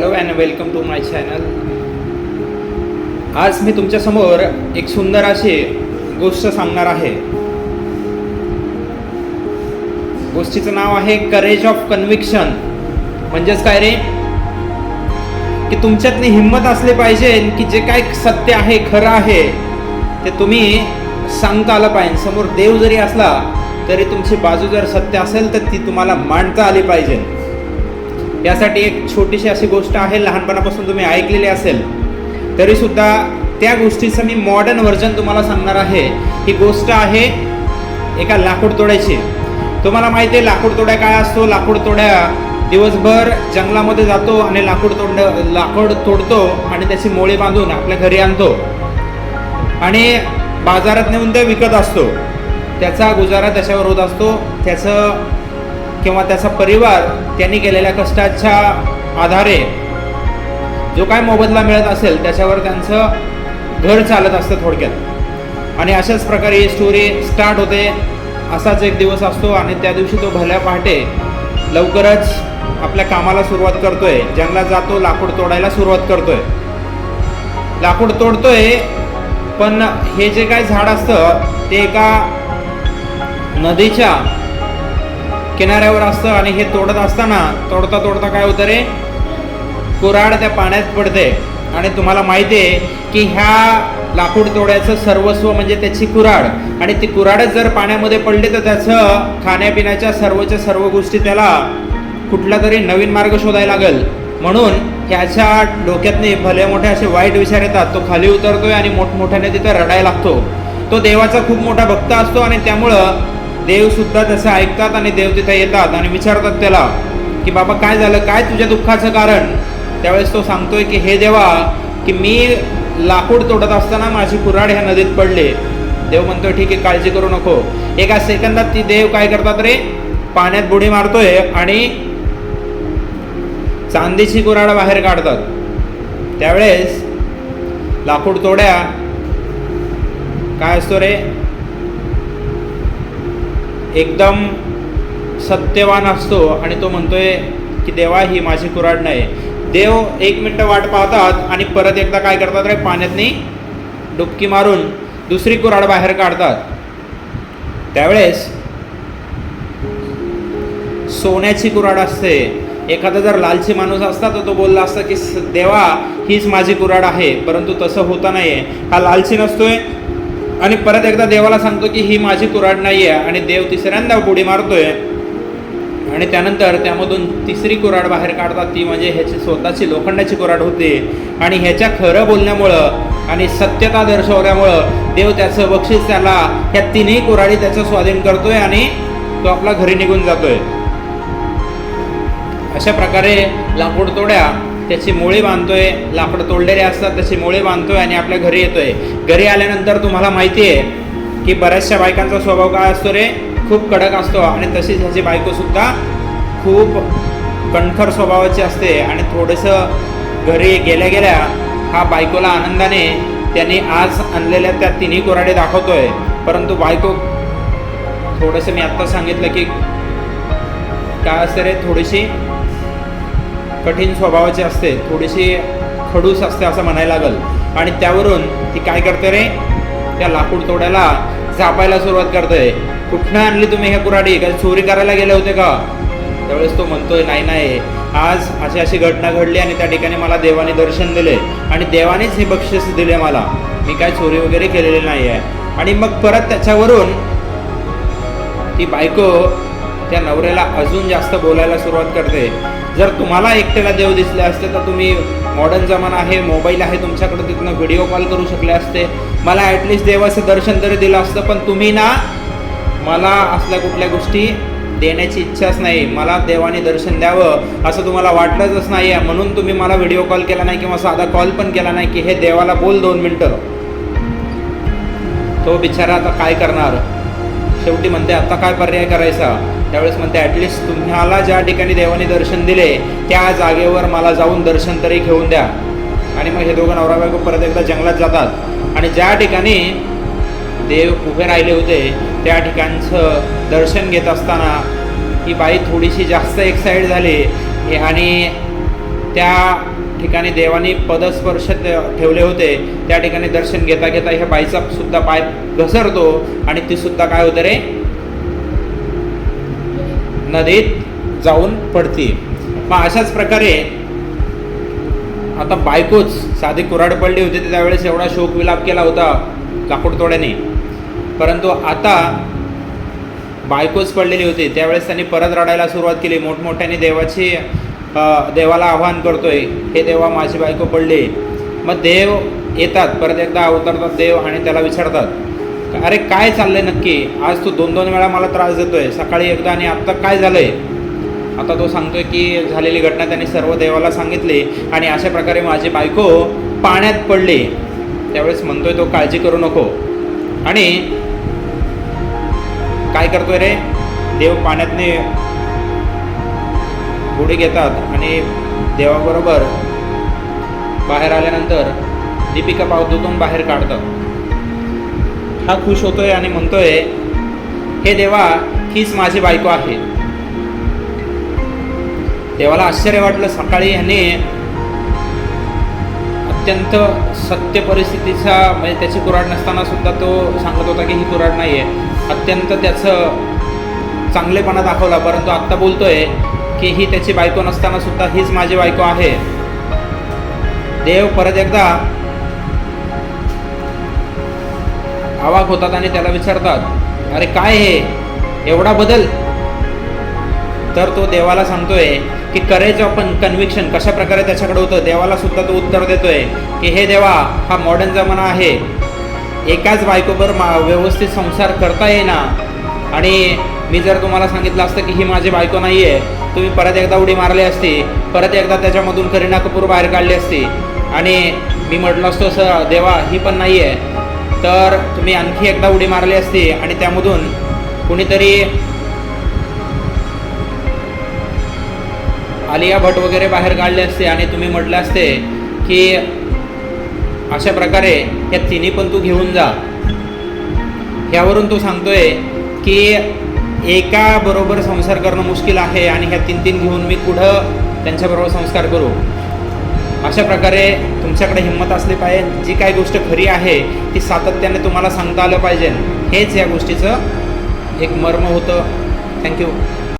Hello and welcome to my channel. आज मी तुमच्यासमोर एक सुंदर अशी गोष्ट सांगणार आहे. गोष्टीचं नाव आहे करेज ऑफ कन्व्हिक्शन म्हणजेच काय रे? की तुमच्यातली हिंमत असली पाहिजे की जे काय सत्य आहे खरं आहे ते तुम्ही सांगता आलं पाहिजे. समोर देव जरी असला तरी तुमची बाजू जर सत्य असेल तर ती तुम्हाला मांडता आली पाहिजे. यासाठी एक छोटीशी अशी गोष्ट आहे लहानपणापासून तुम्ही ऐकलेली असेल तरीसुद्धा त्या गोष्टीचं मी मॉडर्न व्हर्जन तुम्हाला सांगणार आहे. ही गोष्ट आहे एका लाकूड तोड्याची तुम्हाला माहिती आहे लाकूड तोड्या काय असतो? लाकूड तोड्या दिवसभर जंगलामध्ये जातो आणि लाकूड तोड लाकूड तोडतो आणि त्याची मोळी बांधून आपल्या घरी आणतो. आणि बाजारात नेऊन ते विकत असतो. त्याचा गुजारा त्याच्यावर होत असतो. त्याचं किंवा त्याचा परिवार त्यांनी केलेल्या कष्टाच्या आधारे जो काय मोबदला मिळत असेल त्याच्यावर त्यांचं घर चालत असतं थोडक्यात. आणि अशाच प्रकारे ही स्टोरी स्टार्ट होते असाच एक दिवस असतो आणि त्या दिवशी तो भल्या पहाटे लवकरच आपल्या कामाला सुरुवात करतोय. जंगलात जातो लाकूड तोडायला सुरुवात करतोय. लाकूड तोडतोय पण हे जे काय झाड असतं ते एका नदीच्या किनाऱ्यावर असतं आणि हे तोडत असताना तोडता तोडता काय होतं रे? कुऱ्हाड त्या पाण्यात पडते. आणि तुम्हाला माहिती आहे की ह्या लाकूड तोड्याचं सर्वस्व म्हणजे त्याची कुऱ्हाड. आणि ती कुऱ्हाडच जर पाण्यामध्ये पडली तर त्याचं खाण्यापिण्याच्या सर्वच्या सर्व गोष्टी त्याला कुठला तरी नवीन मार्ग शोधायला लागेल. म्हणून ह्याच्या डोक्यातने भले मोठे असे वाईट विचार येतात तो खाली उतरतोय आणि मोठमोठ्याने तिथं रडायला लागतो. तो देवाचा खूप मोठा भक्त असतो आणि त्यामुळं देव सुद्धा ऐकतात आणि देव तिथं येतात आणि विचारतात त्याला की बाबा काय झालं? काय तुझ्या दुःखाचं कारण? त्यावेळेस तो सांगतोय की हे देवा की मी लाकूड तोडत असताना माझी कुऱ्हाड ह्या नदीत पडले. देव म्हणतोय ठीक आहे काळजी करू नको. एका सेकंदात ती देव काय करतात रे? पाण्यात बुडी मारतोय आणि चांदीची कुऱ्हाड बाहेर काढतात. त्यावेळेस लाकूड तोड्या काय असतो रे? एकदम सत्यवान असतो आणि तो म्हणतोय की देवा ही माझी कुराड नाही देव एक मिनटं वाट पाहतात आणि परत एकदा काय करतात रे? पाण्यातनी डुबकी मारून दुसरी कुऱ्हाड बाहेर काढतात. त्यावेळेस सोन्याची कुऱ्हाड असते. एखादा जर लालची माणूस असता तर तो बोलला असता की देवा हीच माझी कुऱ्हाड आहे परंतु तसं होता नाही आहे हा लालची नसतोय आणि परत एकदा देवाला सांगतो की ही माझी कुराड नाही आहे आणि देव तिसऱ्यांदा बुडी मारतोय. आणि त्यानंतर त्यामधून तिसरी कुराड बाहेर काढतात. ती म्हणजे ह्याची स्वतःची लोखंडाची कुराड होते. आणि ह्याच्या खरं बोलण्यामुळं आणि सत्यता दर्शवल्यामुळं देव त्याचं बक्षीस त्याला ह्या तिन्ही कुराडी त्याचं स्वाधीन करतोय आणि तो आपला घरी निघून जातोय. अशा प्रकारे लाकूड तोड्या त्याची मुळी बांधतोय लाकडं तोडलेले असतात त्याची मुळी बांधतोय आणि आपल्या घरी येतोय. घरी आल्यानंतर तुम्हाला माहिती आहे की बऱ्याचशा बायकांचा स्वभाव काय असतो रे? खूप कडक असतो आणि तशीच ह्याची बायकोसुद्धा खूप कणखर स्वभावाची असते आणि थोडंसं घरी गेल्या गेल्या हा बायकोला आनंदाने त्यांनी आज आणलेल्या त्या तिन्ही कोराडे दाखवतोय. परंतु बायको थोडंसं मी आत्ता सांगितलं की काय असते रे? थोडीशी कठीण स्वभावाची असते थोडीशी खडूस असते असं म्हणायला लागल. आणि त्यावरून ती काय करते रे? त्या लाकूड तोड्याला झापायला सुरुवात करते. कुठनं आणली तुम्ही ह्या कुऱ्हाडी? कारण चोरी करायला गेले होते का? त्यावेळेस तो म्हणतोय नाही नाही. आज अशी अशी घटना घडली आणि त्या ठिकाणी मला देवाने दर्शन दिले आणि देवानेच हे बक्षीस दिले मला. मी काय चोरी वगैरे केलेली नाही आहे आणि मग परत त्याच्यावरून ती बायको त्या नवऱ्याला अजून जास्त बोलायला सुरुवात करते. जर तुम्हाला एकट्याला देव दिसले असते तर तुम्ही मॉडर्न जमाना आहे मोबाईल आहे तुमच्याकडे तिथनं व्हिडिओ कॉल करू शकले असते. मला ॲटलिस्ट देवाचं दर्शन तरी दिलं असतं पण तुम्ही ना मला असल्या कुठल्या गोष्टी देण्याची इच्छाच नाही. मला देवाने दर्शन द्यावं असं तुम्हाला वाटलंच नाही आहे म्हणून तुम्ही मला व्हिडिओ कॉल केला नाही किंवा साधा कॉल पण केला नाही की हे देवाला बोल दोन मिनटं. तो बिचारा आता काय करणार? शेवटी म्हणते आता काय पर्याय करायचा? त्यावेळेस म्हणते ॲटलिस्ट तुम्हाला ज्या ठिकाणी देवाने दर्शन दिले त्या जागेवर मला जाऊन दर्शन तरी घेऊन द्या. आणि मग हे दोघं नवरा बायको परत एकदा जंगलात जातात. आणि ज्या ठिकाणी देव उभे राहिले होते त्या ठिकाणचं दर्शन घेत असताना ही बाई थोडीशी जास्त एक्साईट झाली. आणि त्या ठिकाणी देवानी पदस्पर्श ठेवले होते. त्या ठिकाणी दर्शन घेता घेता ह्या बाईचा सुद्धा पाय घसरतो आणि ती सुद्धा काय होते रे? नदीत जाऊन पडते. मग अशाच प्रकारे आता बायकोच साधी कुऱ्हाड पडली होती त्यावेळेस एवढा शोक विलाप केला होता लाकूडतोड्याने परंतु आता बायकोच पडलेली होती त्यावेळेस त्यांनी परत रडायला सुरुवात केली. मोठमोठ्याने देवाची देवाला आवाहन करतोय हे देवा माझी बायको पडली. मग देव येतात परत एकदा अवतरतात देव आणि त्याला विचारतात अरे काय चाललंय नक्की? आज तू दोन दोन वेळा मला त्रास देतोय. सकाळी एकदा आणि आत्ता काय झालंय? आता तो सांगतोय की झालेली घटना त्यांनी सर्व देवाला सांगितली आणि अशा प्रकारे माझी बायको पाण्यात पडली. त्यावेळेस म्हणतोय तो काळजी करू नको. आणि काय करतोय रे? देव पाण्यातने उडी घेतात आणि देवाबरोबर बाहेर आल्यानंतर दीपिका पावदूतून बाहेर काढतात. हा खुश होतोय आणि म्हणतोय हे देवा हीच माझी बायको आहे. देवाला आश्चर्य वाटलं. सकाळी ह्याने अत्यंत सत्य परिस्थितीचा म्हणजे त्याची कुऱ्हाड नसताना सुद्धा तो सांगत होता की ही कुऱ्हाड नाही आहे अत्यंत त्याचं चांगलेपणा दाखवला. परंतु आत्ता बोलतोय की ही त्याची बायको नसताना सुद्धा हीच माझी बायको आहे. देव परत एकदा आवाक होतात आणि त्याला विचारतात अरे काय हे? एवढा बदल? तर तो देवाला सांगतोय की करेज आपण कन्व्हिक्शन कशा प्रकारे त्याच्याकडे होतं? देवाला सुद्धा तो उत्तर देतोय की हे देवा हा मॉडर्न जमाना आहे. एकाच बायकोबर मा व्यवस्थित संसार करता येईना. आणि मी जर तुम्हाला सांगितलं असतं की ही माझी बायको नाही आहे तुम्ही परत एकदा उडी मारली असती परत एकदा त्याच्यामधून करीना कपूर बाहेर काढली असती. आणि मी म्हटलं असतो सर देवा ही पण नाही आहे तर तुम्ही आणखी एकदा उडी मारली असती आणि त्यामधून कुणीतरी आलिया भट वगैरे बाहेर काढले असते आणि तुम्ही म्हटले असते की अशा प्रकारे या तिन्ही पण तू घेऊन जा. ह्यावरून तू सांगतोय की एका बरोबर संसार करणं मुश्किल आहे आणि ह्या तीन तीन घेऊन मी कुठं त्यांच्याबरोबर संस्कार करू? अशा प्रकारे तुमच्याकडे हिंमत असली पाहिजे. जी काही गोष्ट खरी आहे ती सातत्याने तुम्हाला सांगता आलं पाहिजे. हेच या गोष्टीचं एक मर्म होतं. थँक्यू